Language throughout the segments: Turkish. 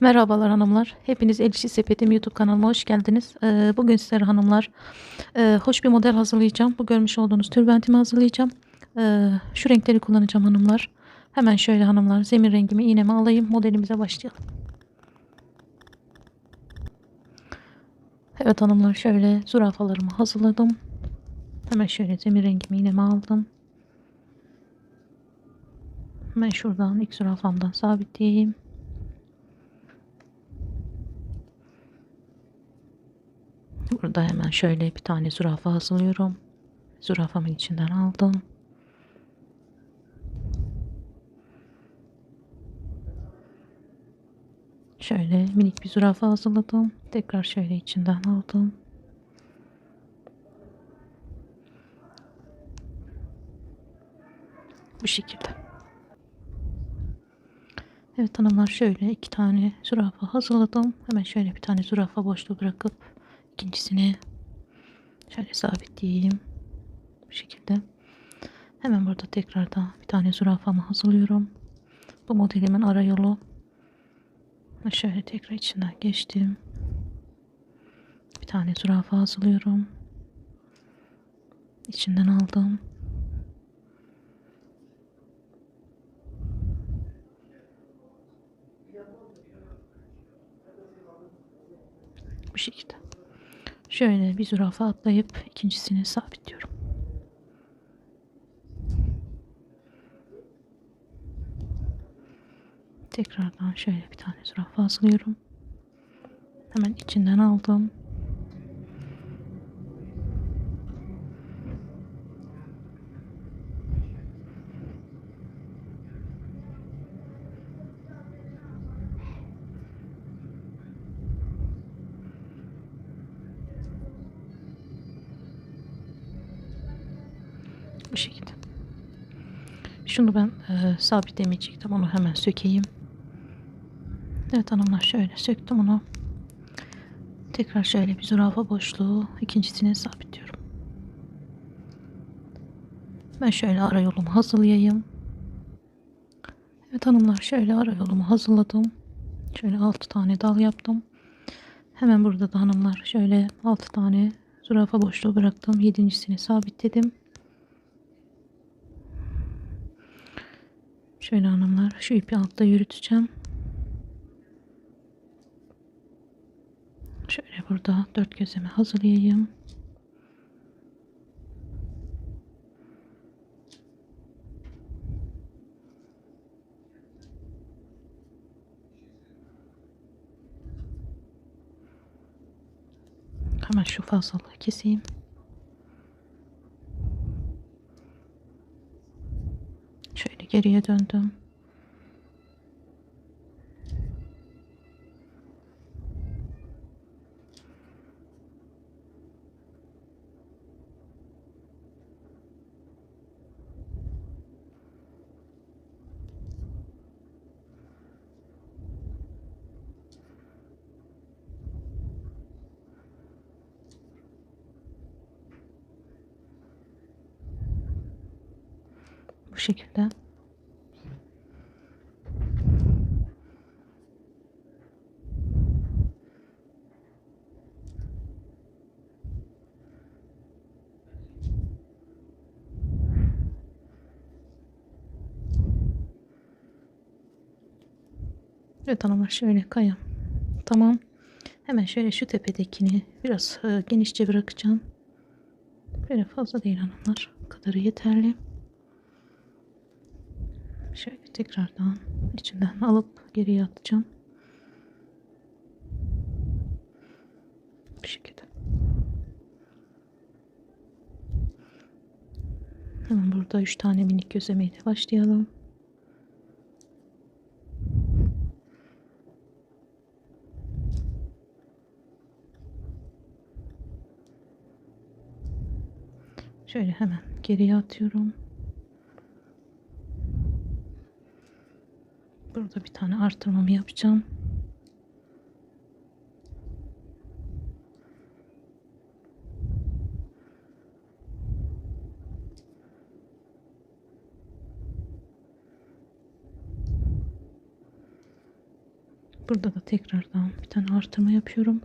Merhabalar hanımlar. Hepiniz El İşi Sepetim YouTube kanalıma hoş geldiniz. Ee, bugün sizlere hanımlar e, hoş bir model hazırlayacağım. Bu görmüş olduğunuz tülbentimi hazırlayacağım. Ee, şu renkleri kullanacağım hanımlar. Hemen şöyle hanımlar zemin rengimi iğnemi alayım. Modelimize başlayalım. Evet hanımlar şöyle zürafalarımı hazırladım. Hemen şöyle zemin rengimi iğnemi aldım. Hemen şuradan ilk zürafamdan sabitleyeyim. Burada hemen şöyle bir tane zürafa hazırlıyorum. Zürafamın içinden aldım. Şöyle minik bir zürafa hazırladım. Tekrar şöyle içinden aldım. Bu şekilde. Evet hanımlar şöyle iki tane zürafa hazırladım. Hemen şöyle bir tane zürafa boşluğu bırakıp ikincisini şöyle sabitleyeyim. Bu şekilde. Hemen burada tekrardan bir tane zürafamı hazırlıyorum. Bu modelimin ara yolu. Şöyle tekrar içinden geçtim. Bir tane zürafa hazırlıyorum. İçinden aldım. Bu şekilde. Şöyle bir zürafa atlayıp ikincisini sabitliyorum. Tekrardan şöyle bir tane zürafa hazırlıyorum. Hemen içinden aldım. Bu şekilde. Şunu ben e, sabitlemeyecektim. Onu hemen sökeyim. Evet hanımlar şöyle söktüm onu. Tekrar şöyle bir zürafa boşluğu ikincisini sabitliyorum. Ben şöyle ara yolumu hazırlayayım. Evet hanımlar şöyle ara yolumu hazırladım. Şöyle 6 tane dal yaptım. Hemen burada da hanımlar şöyle 6 tane zürafa boşluğu bıraktım. Yedincisini sabitledim. Şöyle hanımlar şu ipi altta yürüteceğim. Şöyle burada dört gözemi hazırlayayım. Hemen şu fazlalığı keseyim. Şöyle geriye döndüm. Bu şekilde. Evet hanımlar şöyle kayam. Tamam. Hemen şöyle şu tepedekini biraz e, genişçe bırakacağım. Böyle fazla değil hanımlar. Kadarı yeterli. Şöyle tekrardan içinden alıp geriye atacağım. Bu şekilde. Hemen burada 3 tane minik gözlemeyle başlayalım. Şöyle hemen geriye atıyorum. Burada bir tane artırmamı yapacağım. Burada da tekrardan bir tane artırma yapıyorum.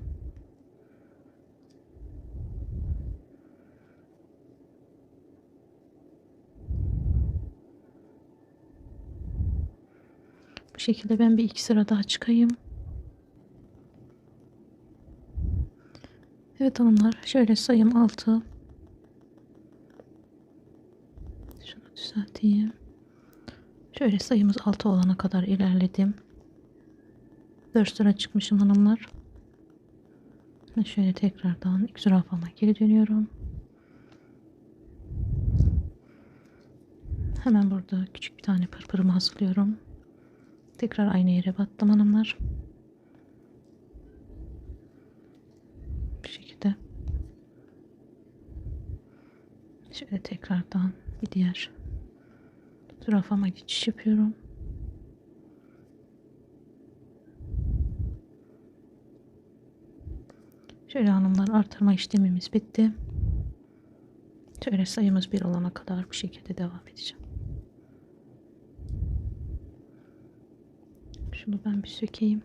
Bu şekilde ben bir iki sıra daha çıkayım. Evet hanımlar şöyle sayım 6 şunu düzelteyim. Şöyle sayımız 6 olana kadar ilerledim. 4 sıra çıkmışım hanımlar. Ve şöyle tekrardan ilk zürafama geri dönüyorum. Hemen burada küçük bir tane pırpırımı hazırlıyorum tekrar aynı yere battım hanımlar. Bu şekilde. Şöyle tekrardan bir diğer zürafama geçiş yapıyorum. Şöyle hanımlar artırma işlemimiz bitti. Şöyle sayımız bir olana kadar bu şekilde devam edeceğim şunu ben bir sökeyim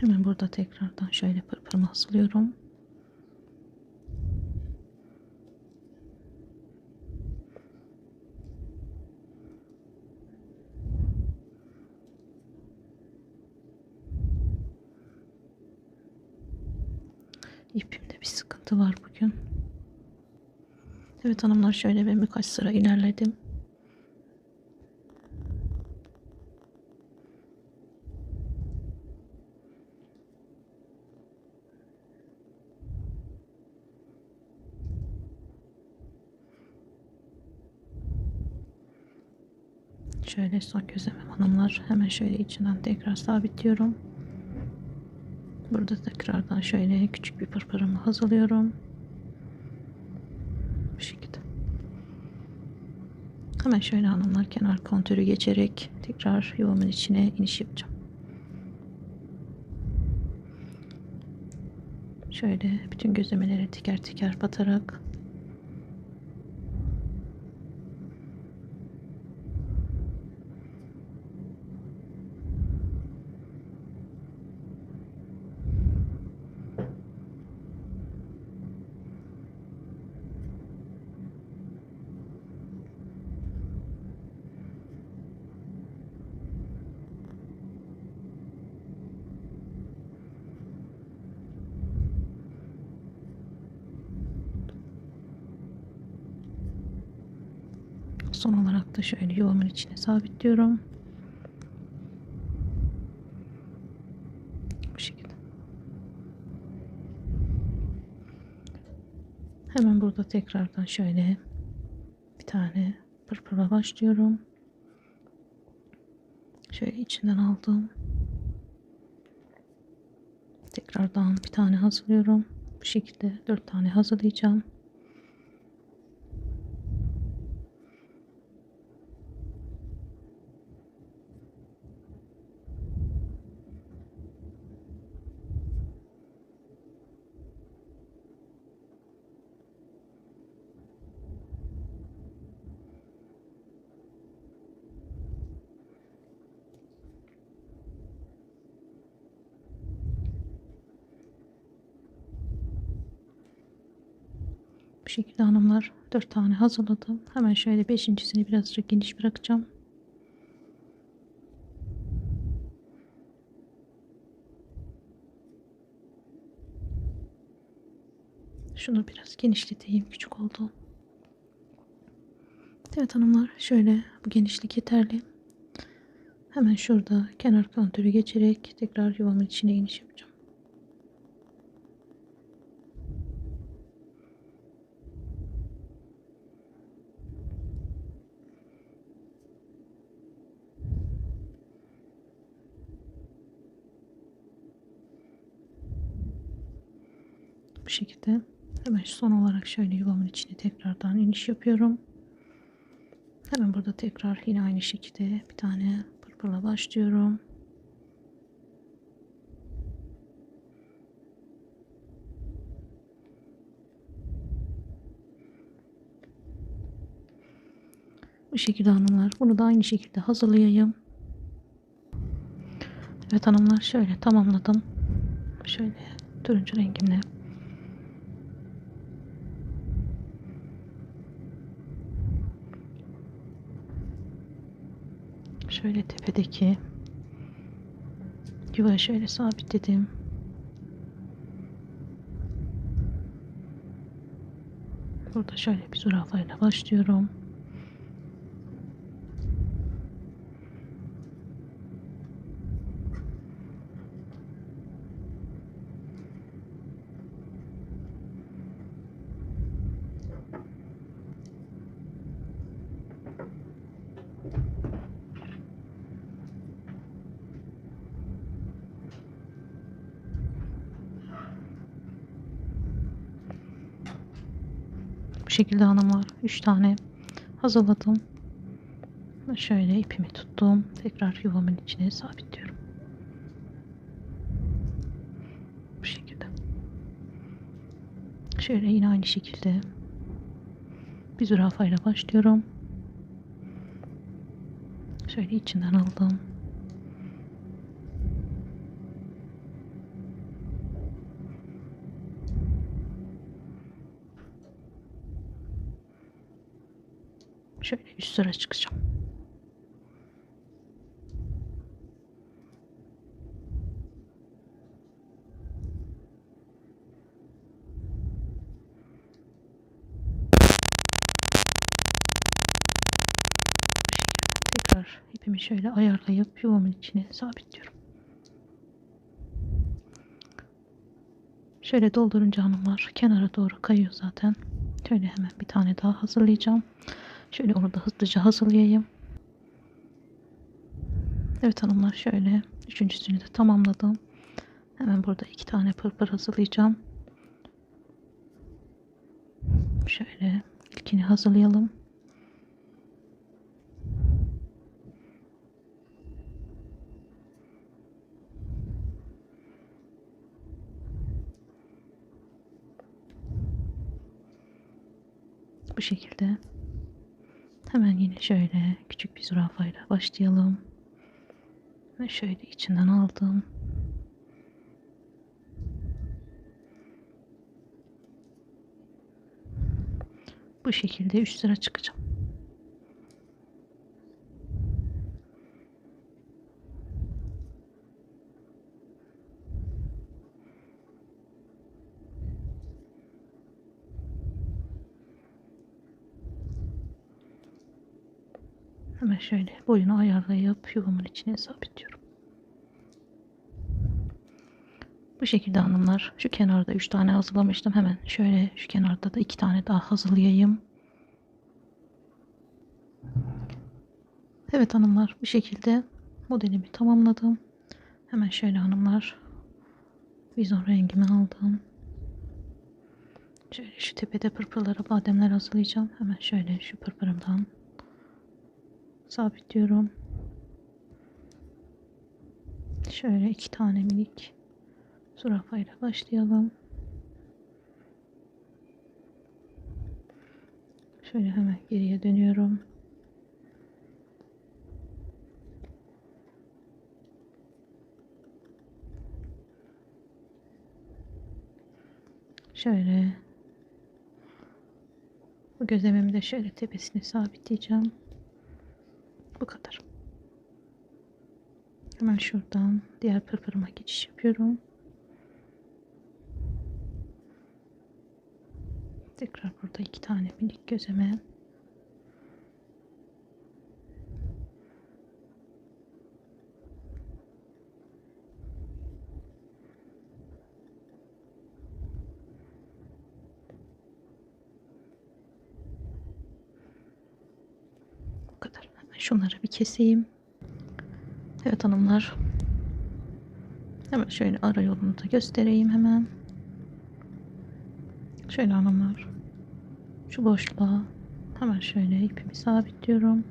Hemen burada tekrardan şöyle pırpırımı hazırlıyorum. İpimde bir sıkıntı var bugün. Evet hanımlar şöyle ben birkaç sıra ilerledim. Şöyle son gözlemem hanımlar. Hemen şöyle içinden tekrar sabitliyorum. Burada tekrardan şöyle küçük bir pırpırımı hazırlıyorum. Bu şekilde. Hemen şöyle hanımlar kenar kontörü geçerek tekrar yuvamın içine iniş yapacağım. Şöyle bütün gözlemelere teker teker batarak Son olarak da şöyle yuvamın içine sabitliyorum. Bu şekilde. Hemen burada tekrardan şöyle bir tane pırpırla başlıyorum. Şöyle içinden aldım. Tekrardan bir tane hazırlıyorum. Bu şekilde dört tane hazırlayacağım. Bu şekilde hanımlar 4 tane hazırladım. Hemen şöyle beşincisini birazcık geniş bırakacağım. Şunu biraz genişleteyim. Küçük oldu. Evet hanımlar şöyle bu genişlik yeterli. Hemen şurada kenar kontörü geçerek tekrar yuvamın içine iniş yapacağım. şekilde. Hemen son olarak şöyle yuvamın içine tekrardan iniş yapıyorum. Hemen burada tekrar yine aynı şekilde bir tane pırpırla başlıyorum. Bu şekilde hanımlar bunu da aynı şekilde hazırlayayım. Evet hanımlar şöyle tamamladım. Şöyle turuncu rengimle Şöyle tepedeki yuvaya şöyle sabitledim. Burada şöyle bir zürafayla başlıyorum. Bu şekilde hanımlar 3 tane hazırladım. Şöyle ipimi tuttum. Tekrar yuvamın içine sabitliyorum. Bu şekilde. Şöyle yine aynı şekilde bir zürafayla başlıyorum. Şöyle içinden aldım. Şöyle üst sıra çıkacağım. Tekrar ipimi şöyle ayarlayıp yuvamın içine sabitliyorum. Şöyle doldurunca hanımlar kenara doğru kayıyor zaten. Şöyle hemen bir tane daha hazırlayacağım. Şöyle onu da hızlıca hazırlayayım. Evet hanımlar şöyle üçüncüsünü de tamamladım. Hemen burada iki tane pırpır hazırlayacağım. Şöyle ilkini hazırlayalım. Bu şekilde hemen yine şöyle küçük bir zürafayla başlayalım. Ve şöyle içinden aldım. Bu şekilde üst sıra çıkacağım. Hemen şöyle boyunu ayarlayıp yuvamın içine sabitliyorum. Bu şekilde hanımlar şu kenarda 3 tane hazırlamıştım. Hemen şöyle şu kenarda da 2 tane daha hazırlayayım. Evet hanımlar bu şekilde modelimi tamamladım. Hemen şöyle hanımlar vizon rengimi aldım. Şöyle şu tepede pırpırlara bademler hazırlayacağım. Hemen şöyle şu pırpırımdan sabitliyorum. Şöyle iki tane minik zürafayla başlayalım. Şöyle hemen geriye dönüyorum. Şöyle bu gözlememi de şöyle tepesine sabitleyeceğim. Bu kadar. Hemen şuradan diğer pırpırıma geçiş yapıyorum. Tekrar burada iki tane minik gözeme. Bu kadar. Şunları bir keseyim. Evet hanımlar. Hemen şöyle ara yolunu da göstereyim hemen. Şöyle hanımlar. Şu boşluğa hemen şöyle ipimi sabitliyorum.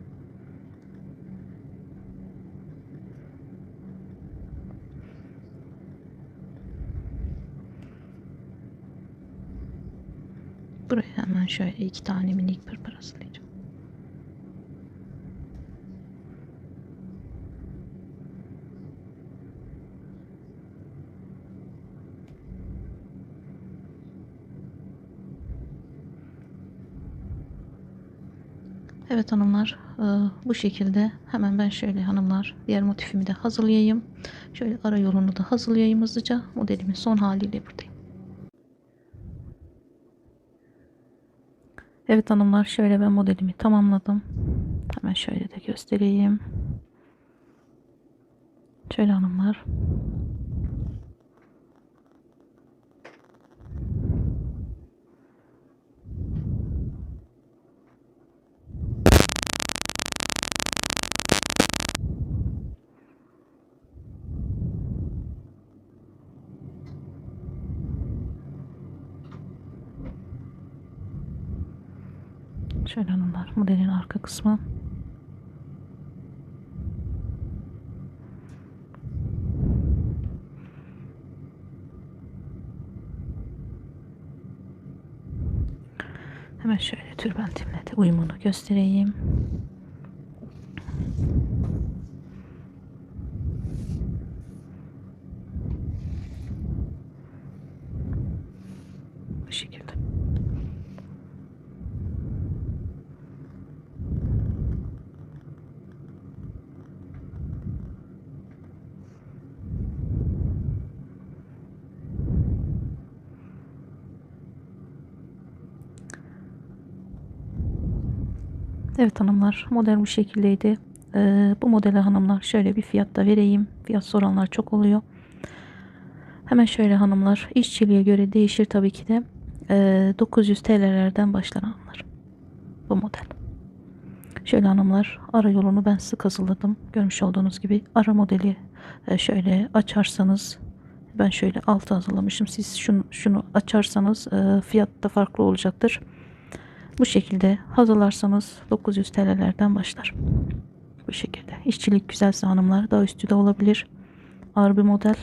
Buraya hemen şöyle iki tane minik pırpır hazırlayacağım. Evet hanımlar e, bu şekilde hemen ben şöyle hanımlar diğer motifimi de hazırlayayım. Şöyle ara yolunu da hazırlayayım hızlıca. Modelimin son haliyle buradayım. Evet hanımlar şöyle ben modelimi tamamladım. Hemen şöyle de göstereyim. Şöyle hanımlar. Şöyle hanımlar modelin arka kısmı. Hemen şöyle tülbentimle de uyumunu göstereyim. Bu şekilde. Evet hanımlar model bu şekildeydi. Ee, bu modele hanımlar şöyle bir fiyat da vereyim. Fiyat soranlar çok oluyor. Hemen şöyle hanımlar işçiliğe göre değişir tabii ki de. Ee, 900 TL'lerden başlar hanımlar. Bu model. Şöyle hanımlar ara yolunu ben sık hazırladım. Görmüş olduğunuz gibi ara modeli e, şöyle açarsanız ben şöyle altı hazırlamışım. Siz şunu, şunu açarsanız e, fiyat da farklı olacaktır. Bu şekilde hazırlarsanız 900 TL'lerden başlar. Bu şekilde. İşçilik güzelse hanımlar daha üstü de olabilir. Ağır bir model.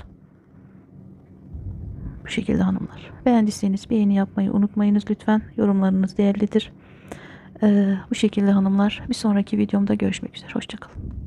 Bu şekilde hanımlar. Beğendiyseniz beğeni yapmayı unutmayınız lütfen. Yorumlarınız değerlidir. Ee, bu şekilde hanımlar. Bir sonraki videomda görüşmek üzere. Hoşçakalın.